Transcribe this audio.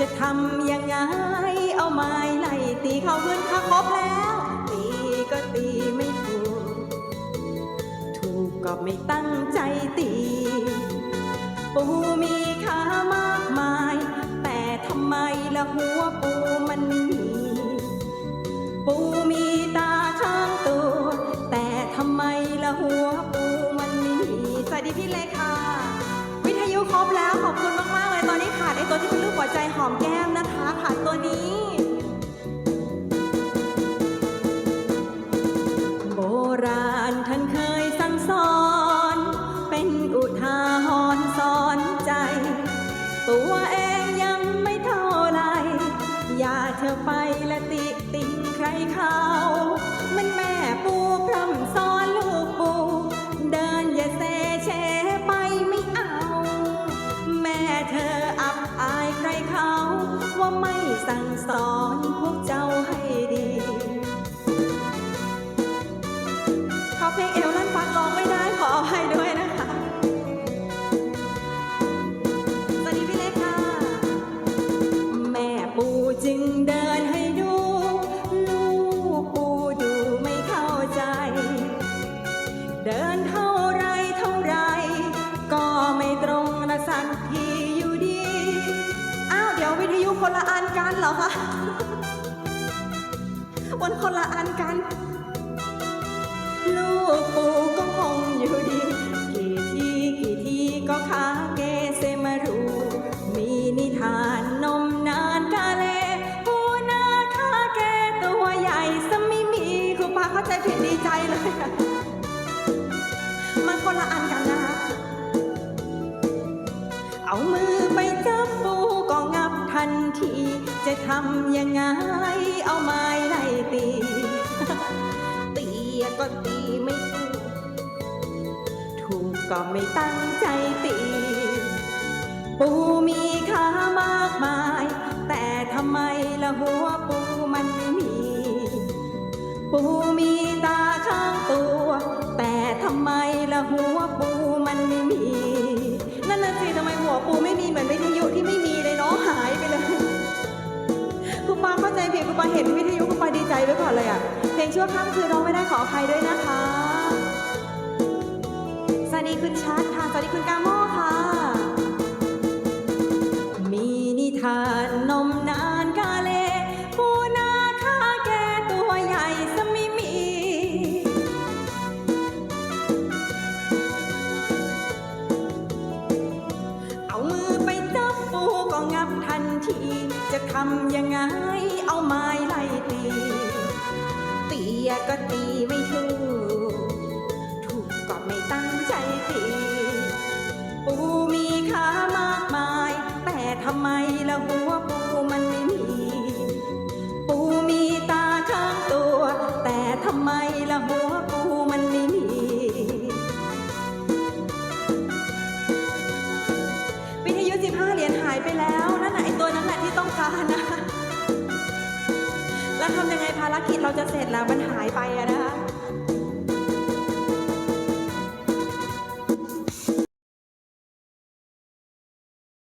จะทำยังไง เอาไม้ไล่ตีเข้าพื้นค่ะครบแล้ว ตีก็ตีไม่ถูก ถูกก็ไม่ตั้งใจตีปูมีขามากมาย แต่ทำไมละหัวปูมันไม่มี ปูมีตาข้างตัว แต่ทำไมละหัวปูมันไม่มีสวัสดีพี่เล็กค่ะ บแล้วขอบคุณมาก ๆ เลยตอนนี้ขาดไอตัวที่เป็นรูปหัวใจหอมแก้มนะคะขาดตัวนี้ โบราณท่านเคยสั่งสอน เป็นอุทาหรณ์สอนใจ ตัวเองยังไม่เท่าไร อย่าเธอไปและติติงใครเขา อับอายใครเขาว่าไม่สั่งสอนพวก คนละอันกันเหรอคะ วันคนละอันกัน ลูกปูก็คงอยู่ดี กี่ทีกี่ทีก็ขาเกเซมารู มีนิทานนมนานกาเลปูนาคาเกตัวใหญ่สมิมีครูปาเข้าใจผิดดีใจเลยอะมันคนละอันกันนะคะ เอามือ จะทำยังไง เอาไม้ไล่ตี ตีก็ตีไม่ถูก ถูกก็ไม่ตั้งใจตี ปูมีขามากมาย แต่ทำไมละหัวปูมันไม่มี ปูมีตาข้างตัว แต่ทำไมละหัวปูมันไม่มี นั่นน่ะสิทำไมหัวปูไม่มีเหมือนไม่มี เข้าเห็นวิทยุคุณปดีใจไว้ก่อนเลยอะเพลงชั่วข้ามคืนร้องไม่ได้ขออภัยด้วยนะคะ สวัสดีคุณชัดค่ะ สวัสดีคุณกาโมค่ะ มีนิทานนมนานกาเลปูนาคาแกตัวใหญ่สมิมี เอามือไปจับปูก็งับทันที จะทำยังไง ก็ตีไม่ถูก ถูกก็ไม่ตั้งใจตีปูมีขามากมาย แต่ทำไมละหัวปูมันไม่มี ปูมีตาข้างตัว แต่ทำไมละหัวปูมันไม่มี วิทยุ15เหรียญหายไปแล้ว นั่นน่ะไอตัวนั้นแหละที่ต้องการนะ ทำยังไงภารกิจเราจะเสร็จแล้วมันหายไปอะนะคะ